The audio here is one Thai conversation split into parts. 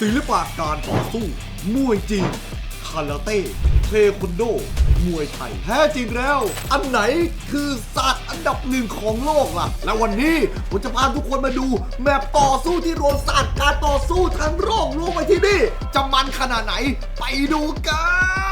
ศิลปะการต่อสู้ มวยจีนคาราเต้เทควันโด มวยไทยแท้จริงแล้ว อันไหนคือศาสตร์อันดับหนึ่งของโลกล่ะ และวันนี้ผมจะพาทุกคนมาดู แมปต่อสู้ที่รวมศาสตร์การต่อสู้ทั้งโลกรวมไปที่นี่จะมันขนาดไหนไปดูกัน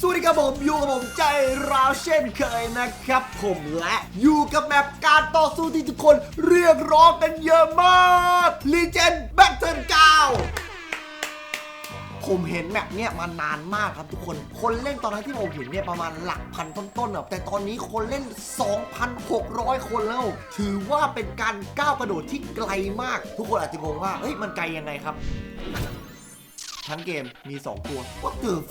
สวัสดีครับผมอยู่กับผมใจราวเช่นเคยนะครับ ผมและอยู่กับแมปการต่อสู้ที่ทุกคนเรียกร้องกันเยอะมากลีเจนแบทเทิลเก้าผมเห็นแมปเนี่ยมานานมากครับทุกคน คนเล่นตอนนั้นที่ผมเห็นเนี่ยประมาณหลักพันต้นๆอะแต่ตอนนี้คนเล่น 2,600 คนแล้ว ถือว่าเป็นการก้าวกระโดดที่ไกลมาก ทุกคนอาจจะงงว่า เฮ้ย มันไกลยังไงครับ ทั้งเกมมี 2 ตัวว่าเกิด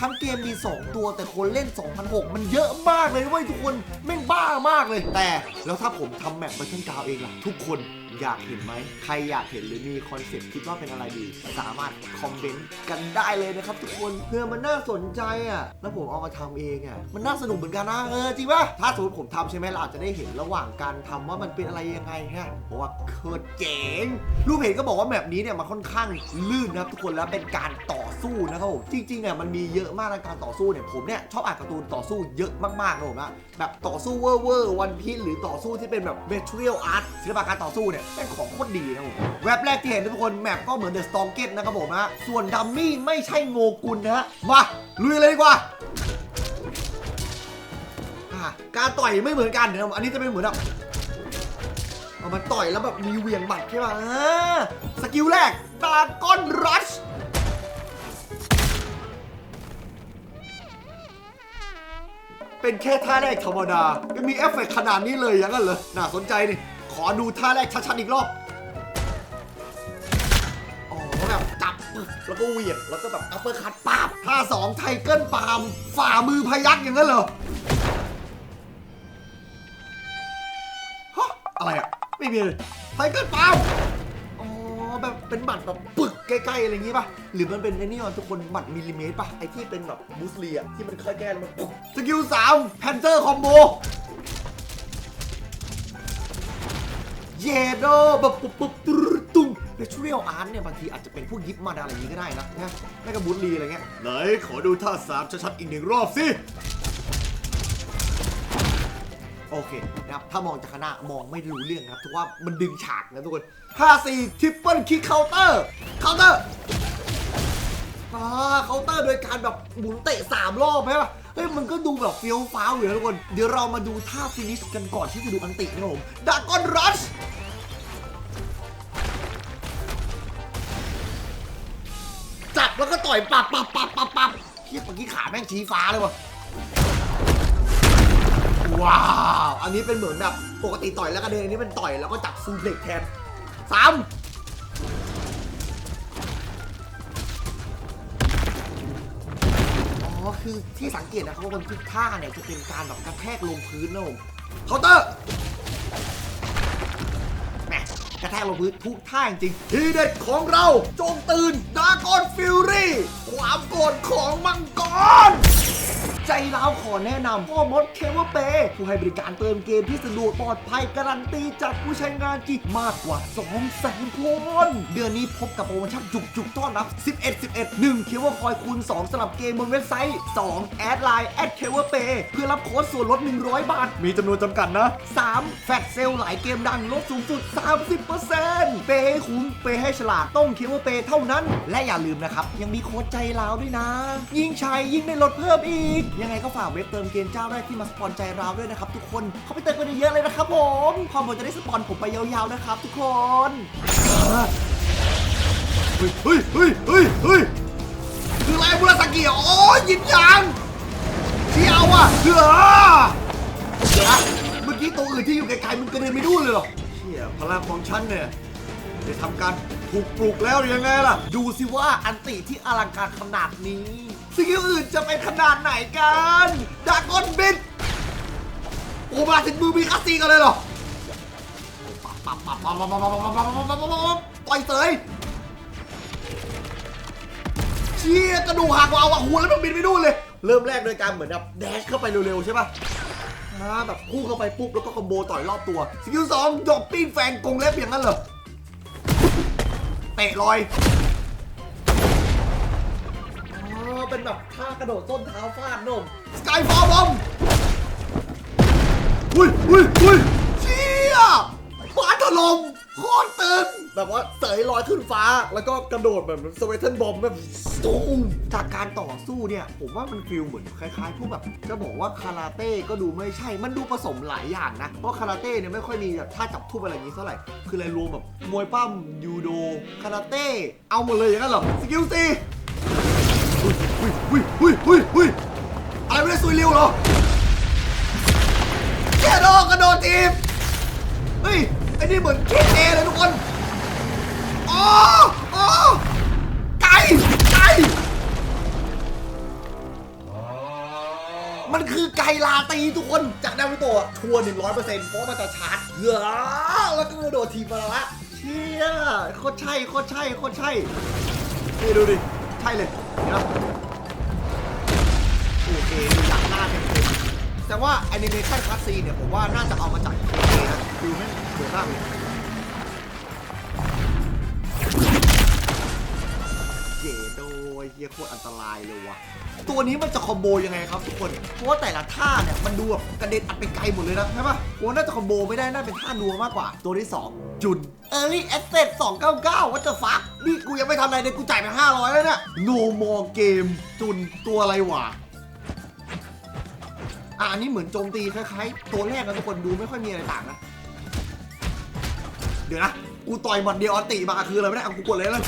ทั้งเกมมี 2 ตัวแต่คนเล่น 2,006มันเยอะมากเลยเว้ยทุกคนแม่งบ้ามากเลยแต่ แล้วถ้าผมทำแมปไปเช่นกาวเองล่ะทุกคนอยากเห็นไหม ใครอยากเห็นหรือมีคอนเซ็ปต์คิดว่าเป็นอะไรดี สามารถคอมเมนต์กันได้เลยนะครับทุกคนเพื่อมันน่าสนใจอะ แล้วผมเอามาทำเองอะ มันน่าสนุกเหมือนกันนะเออจริงป่ะ ถ้าสมมติผมทำใช่ไหมเราอาจจะได้เห็นระหว่างการทำว่ามันเป็นอะไรยังไงฮะเพราะว่าโคตรเจ๋งรูปเห็นก็บอกว่าแบบนี้เนี่ยมันค่อนข้างลื่นนะครับทุกคนแล้วเป็นการต่อ สู้นะครับผมจริงๆเนี่ยมันมีเยอะมากในการต่อสู้เนี่ยผมเนี่ยชอบอ่านการ์ตูนต่อสู้เยอะมากๆนะผมนะแบบต่อสู้เวอร์เวอร์วันพีหรือต่อสู้ที่เป็นแบบเ a ทเรียลอาร์ตศิลปะการต่อสู้เนี่ยเป็นของโคตรดีนะผมแว็บแรกที่เห็นนะทุกคนแมปก็เหมือนเดอะสตองเกตนะครับผมนะส่วนดัมมี่ไม่ใช่โงกุลนะฮะมาลุยเลยดีกว่าการต่อยไม่เหมือนกันเดี๋ยวอันนี้จะเป็นเหมือนแบบเอามันต่อยแล้วแบบมีเหวียงหมัดใช่ป่ะสกิลแรกดาก้อนรัช เป็นแค่ท่าแรกธรรมดาไม่มีเอฟเฟกต์ขนาดนี้เลยอย่างนั้นเหรอน่าสนใจนี่ขอดูท่าแรกชัดๆอีกรอบอ๋อแบบจับปึ๊กแล้วก็เหวี่ยงแล้วก็แบบอัปเปอร์คัตปาบท่าสองไทเกิลปาล์มฝ่ามือพยักอย่างนั้นเหรอฮะอะไรอะไม่มีเลยไทเกิลปาล์มอ๋อแบบเป็นหมัดแบบปึก ใกล้ๆอะไรอย่างงี้ป่ะ หรือมันเป็นไอ้นี่มันทุกคนหมัดมิลลิเมตรป่ะ ไอ้ที่เป็นแบบบูสเลียที่มันค่อยแก้แล้วมันปุ๊บสกิลสามแพนเตอร์คอมโบ เยโดแบบปุ๊บปุ๊บตุ๊ดตุ้มเนเชอรัลอาร์ตเนี่ยบางทีอาจจะเป็นพวกยิปมาดาอะไรอย่างงี้ก็ได้นะนะไม่กับบูธลีอะไรเงี้ยไหนขอดูท่าสามชัดๆอีกหนึ่งรอบสิ โอเคนะครับถ้ามองจากข้างหน้ามองไม่รู้เรื่องนะครับถือว่ามันดึงฉากนะทุกคน5 4ทริปเปิลคิกเคาน์เตอร์เคาน์เตอร์อ่าเคาน์เตอร์โดยการแบบหมุนเตะ 3 รอบใช่ปะเฮ้ยมันก็ดูแบบเฟี้ยวฟ้าวอยู่นะทุกคน เดี๋ยวเรามาดูท่าฟินิชกันก่อนที่จะดูอันตินะครับผมดากอนรัชจับแล้วก็ต่อยปับปับปับปับปับเฮียเมื่อกี้ขาแม่งชี้ฟ้าเลยวะ ว้าว อันนี้เป็นเหมือนแบบปกติต่อยแล้วก็เดินอันนี้เป็นต่อยแล้วก็จับซูเพล็กแทนสามอ๋อคือที่สังเกตนะครับว่าบนทุกท่าเนี่ยจะเป็นการแบบกระแทกลงพื้นนะผมเคาน์เตอร์แหมกระแทกลงพื้นทุกท่าจริงทีเด็ดของเราจงตื่นดากอนฟิลรี่ความโกรธของมังกร ใจเราขอแนะนำพ่อมดเคเวอร์เปผู้ให้บริการเติมเกมที่สะดวกปลอดภัยการันตีจากผู้ใช้งานกี่มากกว่า 2 แสนคน เดือนนี้พบกับโปรโมชั่นจุกๆ ต้อนรับ 11 11 1 เคเวอร์คอยคูณ 2สำหรับเกมบนเว็บไซต์ 2 แอดไลน์แอดเคเวอร์เปเพื่อรับโค้ดส่วนลด 100 บาท มีจำนวนจำกัดนะ 3 แฟลชเซลหลายเกมดังลดสูงสุด 30%เปย์ให้คุ้มเปย์ให้ฉลาดต้องเคเวอร์เปเท่านั้น และอย่าลืมนะครับยังมีโค้ดใจเราด้วยนะ ยิ่งใช้ยิ่งได้ลดเพิ่มอีกยังไงก็ฝากเว็บเติมเกมเจ้าแรกที่มาสปอนใจเราด้วยนะครับทุกคนเขาไปเติมกันเยอะเลยนะครับผมพอผมจะได้สปอนผมไปยาวๆนะครับทุกคนเฮ้ยเฮ้ยเฮ้ยเฮ้ยเฮ้ยคืออะไรบุรสกิโอ้ยยินยางเที่ยวอะเหือเดี๋ยเมื่อกี้ตัวอื่นที่อยู่ไกลๆมันกระเด็นไม่ดูเลยเหรอเชี่ยพลังของฉันเนี่ยได้ทำการถูกปลุกแล้วยังไงล่ะ ดูสิว่าอันติที่อลังการขนาดนี้ สกิลอื่นจะเป็นขนาดไหนกันดากอนบิดโอ้มาถึงมือมีคาซีกันเลยเหรอปับปับปับปับปับปับปับปับปับปับปับปับต่อยเสยเชี่ยกระดูกหักว่าวอะหัวแล้วมันบินไม่ดูนเลย เริ่มแรกโดยการเหมือนแบบแดชเข้าไปเร็วๆใช่ป่ะอ่าแบบพุ่งเข้าไปปุ๊บแล้วก็คอมโบต่อยรอบตัวสกิลสองดอกปิ้งแฟนกงเล็บอย่างนั้นเหรอเตะลอย เป็นแบบท่ากระโดดต้นเท้าฟาดนมสกายฟอร์บอมอุ้ยอุ้ยอุ้ยเชี่ยฟ้าถล่มโคตรตึงแบบว่าเสยลอยขึ้นฟ้า แล้วก็กระโดดแบบสเวทเทิลบอมแบบตูมจากการต่อสู้เนี่ย ผมว่ามันฟีลเหมือนคล้ายๆพวกแบบ จะบอกว่าคาราเต้ก็ดูไม่ใช่ มันดูผสมหลายอย่างนะ เพราะคาราเต้เนี่ยไม่ค่อยมีแบบท่าจับทุ่มอะไรอย่างนี้เท่าไหร่ คืออะไรรวมแบบมวยปั้มยูโดคาราเต้ เอาหมดเลยอย่างนั้นเหรอ สกิลซี อุ้ยอุ้ยอุ้ยอุ้ยอุ้ยอะไรไม่ได้ซุยเร็วเหรอแค่ดอกกระโดดทีมเฮ้ยไอ้นี่เหมือนเคเอเลยทุกคนอ๋ออ๋อไก่ไก่มันคือไก่ลาตีทุกคนจากนาวิโตะทัวร์หนึ่งร้อยเปอร์เซ็นต์เพราะมันจะชาร์จเยอะแล้วก็กระโดดทีมมาแล้วละเชี่ยโคตรใช่โคตรใช่โคตรใช่นี่ดูดิ ใช่เลยเห็นไหมโอดูหลังหน้าเต็มๆแต่ว่าแอนิเมชันคัสซีเนี่ยผมว่าน่าจะเอามาจากเคนะดูแม่งสวยมากเลยเจโดยเฮียโคตรอันตรายเลยวะตัวนี้มันจะคอมโบยังไงครับทุกคน เพราะว่าแต่ละท่าเนี่ยมันดูแบบกระเด็นอัดไปไกลหมดเลยนะใช่ปะผมว่น่าจะคอมโบไม่ได้น่าเป็นท่านัวมากกว่า ตัวที่ 2 จุน Early Access 299 what the fuck นี่กูยังไม่ทำอะไรเลยกูจ่ายไป500 แล้วเนี่ย No more game จุนตัวอะไรวะ อะอันนี้เหมือนโจมตีคล้ายๆตัวแรกนะทุกคนดูไม่ค่อยมีอะไรต่างนะ เดี๋ยวนะ กูต่อยหมัดเดียวอันติมาคืออะไรไม่ได้เอากูกดเลยแล้ว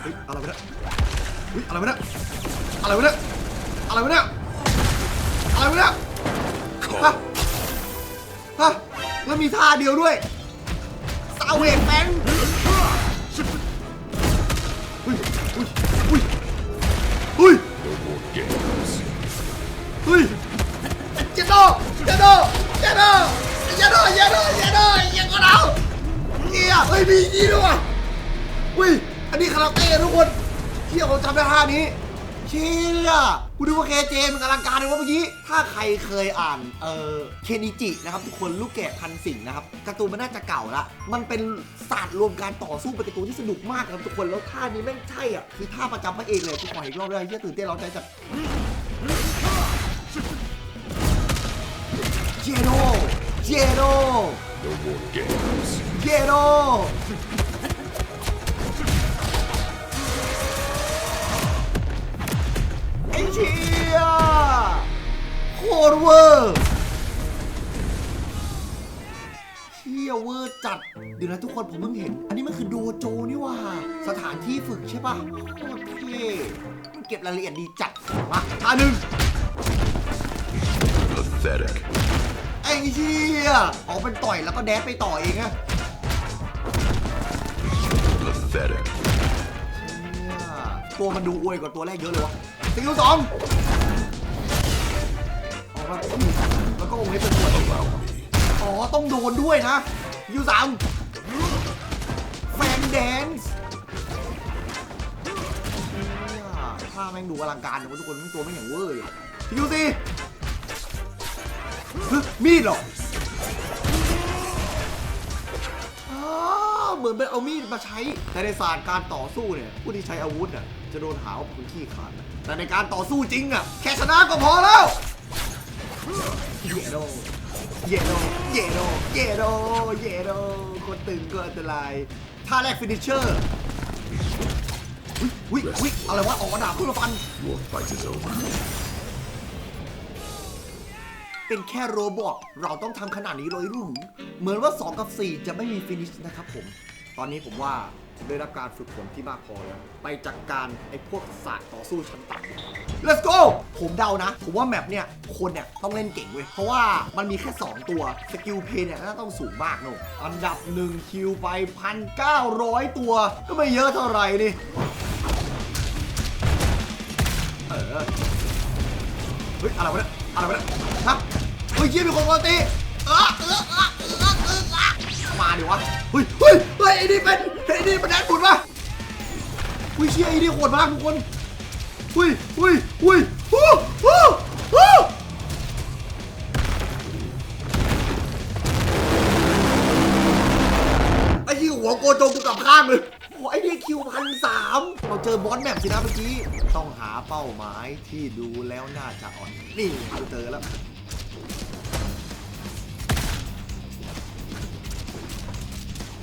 เฮ้ยอะไรวะเนี่ยเฮ้ยอะไรวะเนี่ยอะไรวะเนี่ยอะไรวะเนี่ยอะไรวะเนี่ยฮะฮะแล้วมีท่าเดียวด้วยซาเวกแบงเฮ้ยเฮ้ย เจโดเจโดเจโดเจโดเจโดเอาเฮียเฮ้ยมีนี่ด้วยว่ะอุ้ยอันนี้คาราเต้ทุกคนเที่ยวผมจำได้ท่านี้เชี่ยกูดูว่าเคเจมันอลังการเลยว่าเมื่อกี้ ถ้าใครเคยอ่าน เออเคนิจินะครับทุกคนลูกแกะพันสิงนะครับการ์ตูนมันน่าจะเก่าละ มันเป็นศาสตร์รวมการต่อสู้เป็นการ์ตูนที่สนุกมากครับทุกคน แล้วท่านี้แม่งใช่อะ คือท่าประจำพระเอกเลยกูขออีกรอบเลยเฮียตื่นเต้นร้อนใจจัด เจโดเจโดเจโดไอ้เชี่ยโคตรเวอร์เชี่ยเวอร์จัด เดี๋ยวนะทุกคนผมเพิ่งเห็น อันนี้มันคือโดโจนี่หว่า สถานที่ฝึกใช่ปะโคตรเท่มันเก็บรายละเอียดดีจัดมาท่าหนึ่ง Pathetic. ไอ้เชี่ยออกเป็นต่อยแล้วก็แดดไปต่อเองอะ Pathetic. ตัวมันดูอวยกว่าตัวแรกเยอะเลยวะสกิลสองออกมาแล้วก็องค์เล็กเป็นตัว Allow me. อ๋อ ต้องโดนด้วยนะยูสามแฟนแดนซ์ท่าแม่งดูอลังการนะทุกคนแม่งตัวแม่งอย่างเวอร์เลยยูสี่ มีดหรอเหมือนเป็นเอามีดมาใช้แต่ในศาสตร์การต่อสู้เนี่ย ผู้ที่ใช้อาวุธน่ะจะโดนหาว่าเป็นขี้ขลาดนแต่ในการต่อสู้จริงอะ แค่ชนะก็พอแล้วเยโดเยโดเยโดเยโดเยโดคนตึงก็อันตรายท่าแรกฟินิชเชอร์อุ้ยอุ้ยอะไรวะออกมาดาบขึ้นมาฟัน เป็นแค่โรบอทเราต้องทำขนาดนี้เลยหรือเหมือนว่า 2 กับ 4 จะไม่มีฟินิชนะครับผม ตอนนี้ผมว่าได้รับการฝึกฝนที่มากพอแล้ว ไปจัดการไอ้พวกศาสตร์ต่อสู้ชั้นต่ำ Let's go ผมเดานะ ผมว่าแมปเนี่ยคนเนี่ยต้องเล่นเก่งเว้ย เพราะว่ามันมีแค่ 2 ตัว สกิลเพย์เนี่ยน่าต้องสูงมากเนอะอันดับ1คิวไป 1,900 ตัว ก็ไม่เยอะเท่าไหร่นี่ เออ เฮ้ย อะไรวะเนี่ย อะไรวะเนี่ยฮะ ฮ้ยเยี่ยมีคนกวนตีเออเออเออเออเออเออมาดิวะเฮ้ยเฮ้ยเฮ้ยไอ้นี่เป็นไอ้นี่มันแดนบุญปะอุ้ยเชี่ยไอ้นี่โหดมากทุกคนอุ้ยอุ้ยอุ้ยฮู้ฮู้ฮู้ไอ้ที่หัวโกโจกูกลับข้างเลยโคพอไอ้นี่คิวพันสามเราเจอบอสแมปสินะเมื่อกี้ ต้องหาเป้าหมายที่ดูแล้วน่าจะอ่อน นี่เราเจอแล้ว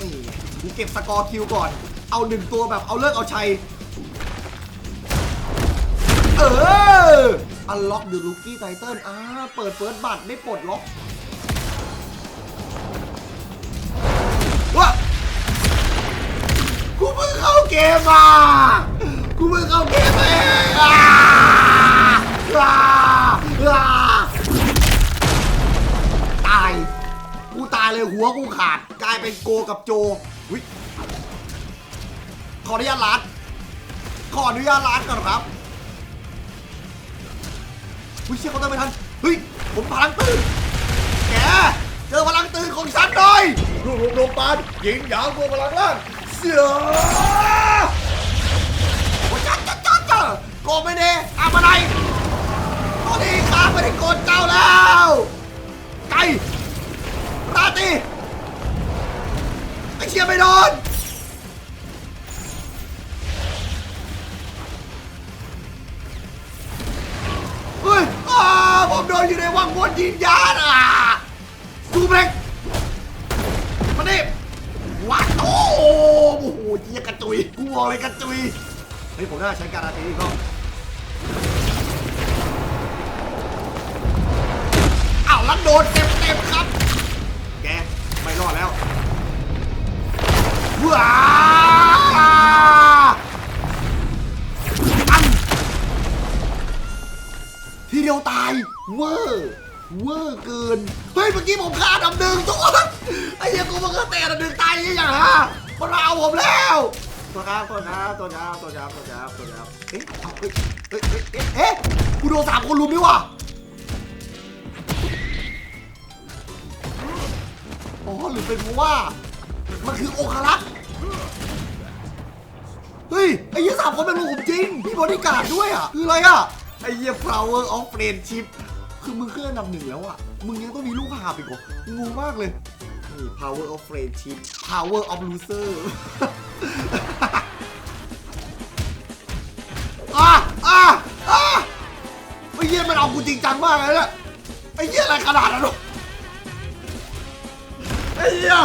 นี่กูเก็บสกอร์คิวก่อน เอาหนึ่งตัวแบบเอาเลิกเอาชัย เอออันล็อกดูลูกี้ไทเทิลอ่าเปิดเฟิร์สบัตรได้ปลดล็อกว้ากูเพิ่งเข้าเกมมา กูเพิ่งเข้าเกมเองอ่าอ่า เลยหัวกูขาด กลายเป็นโกกับโจวิขออนุญาตร้านขออนุญาตร้านก่อนครับวิเชี่ยเขาทำไม่ทันเฮ้ยผมพลังตื่นแกเจอพลังตื่นของฉันหน่อยรวบรวมโรงพยาบาลยิงยาวตัวพลังล่างเสือโอ้จ้าจ้าจ้าจ้าโกไม่เน่ทำอะไรตอนนี้ข้าไม่ได้โกนเจ้าแล้ว ดนเต็มเต็มๆครับ แก ไม่รอดแล้วว้าอันทีเดียวตาย เวอร์เวอร์เกิน เฮ้ย เมื่อกี้ผมฆ่าอันดับหนึ่งทุกคน ไอ้เหี้ยกูมันก็เตะอันดับหนึ่งตายยังไงฮะมันมาเอาผมแล้วตัวครับตัวครับตัวครับตัวครับตัวครับตัวครับเอ๊ะเอาเฮ้ยเฮ้ยเฮ้ยเอ๊ะเอ๊ะกูโดนสามคนลุมดิว่ะ อ๋อหรือเป็นเพราะว่า มันคือโองคลักเฮ้ย ไอ้เหี้ยสามคนเป็นลุมผมจริง พี่บริการดด้วยอะ คืออะไรอะ ไอ้เหี้ย flower of friendship คือมึงขึ้นอันดับหนึ่งแล้วอะ มึงยังต้องมีลูกหาบอีกเหรองงมากเลยนี่ power of friendship power of loser อะอะอะไอ้เหี้ยมันเอากูจริงจังมากเลยเนี่ยไอ้เหี้ยอะไรขนาดนั้นวะ ไอ้เหี้ย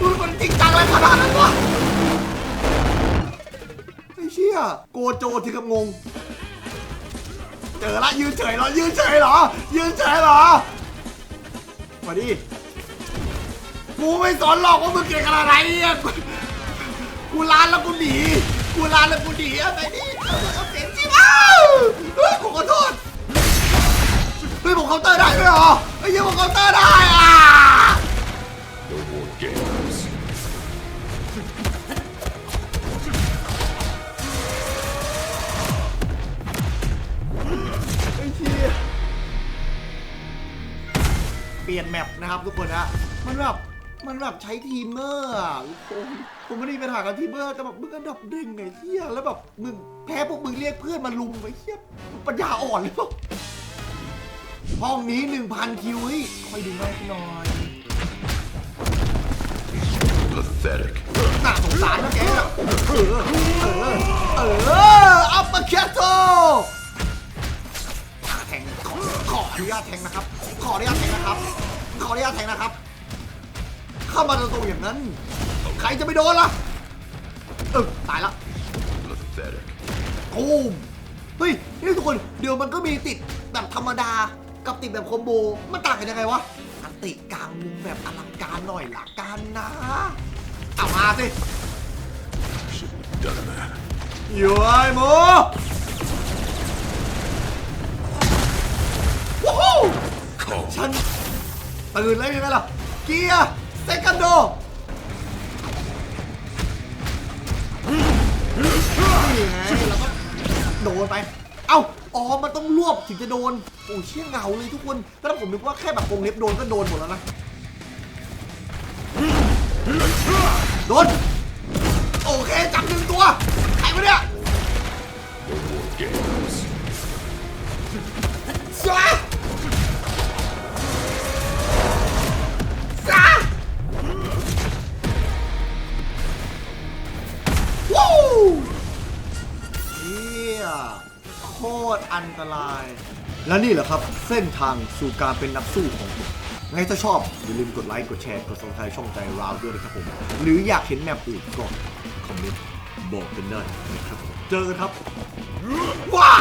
มึงมันจริงจังอะไรขนาดนั้นวะไอ้เชี่ยโกโจถึงกับงง เจอละยืนเฉยเหรอ ยืนเฉยเหรอ ยืนเฉยเหรอ มาดิ กูไม่สอนหรอกว่ามึงเก่งขนาดไหนเนี่ยกูกูลานแล้วกูหนี กูลานแล้วกูหนีอะไรนี่เอาเป็นจริงอ้าวเฮ้ยผมขอโทษเฮ้ยผมเคาน์เตอร์ได้ด้วยหรอไอ้เหี้ยผมเคาน์เตอร์ได้อะ นแมปนะครับทุกคนนะมันแบบมันแบบใช้ทีมเมอร์อะทุกคนผมไม่ได้มีปัญหากับทีมเมอร์แต่แบบมึงอันดับดึงไงเที่ยแล้วแบบมึงแพ้พวกมึงเรียกเพื่อนมาลุมไอ้เที่ยมึงปัญญาอ่อนเลยปะห้องนี้ 1,000 คิวเฮ้ยคอยดูให้หน่อย Pathetic. น่าสงสารนะแกน่ะเออเออเอออัปเปอร์แคทโตแทงขอขออนุญาตแทงนะครับ ขออนุญาตแทงนะครับ ขออนุญาตแทงนะครับ เข้ามาตรงๆอย่างนั้น ใครจะไปโดนล่ะเออตายละ Pathetic. ตูมเฮ้ย นี่ทุกคน เดี๋ยวมันก็มีติดแบบธรรมดา กับติดแบบคอมโบ มันต่างกันยังไงวะอันติกลางมุมแบบอลังการหน่อยละกันนะเอามาสิ Done that. อยู่ไอ้หมูว้าว Call. ฉัน ตื่นแล้วใช่ไหมล่ะ เกียร์เซคันโดนี่ไงแล้วก็โดนไป เอ้า อ๋อ มันต้องรวบถึงจะโดน โอ้เชี่ยเหงาเลยทุกคนแต่ถ้าผมนึกว่าแค่แบบวงเล็บโดนก็โดนหมดแล้วนะ โดน โอเค จับหนึ่งตัว ใครวะเนี่ย No more อันตราย และนี่แหละครับ เส้นทางสู่การเป็นนักสู้ของผมไงถ้าชอบ อย่าลืมกดไลค์ กดแชร์ กดซับสไครต์ช่องใจราวด้วยนะครับผม หรืออยากเห็นแมปอื่นก็คอมเมนต์บอกกันได้นะครับ เจอกันครับว้า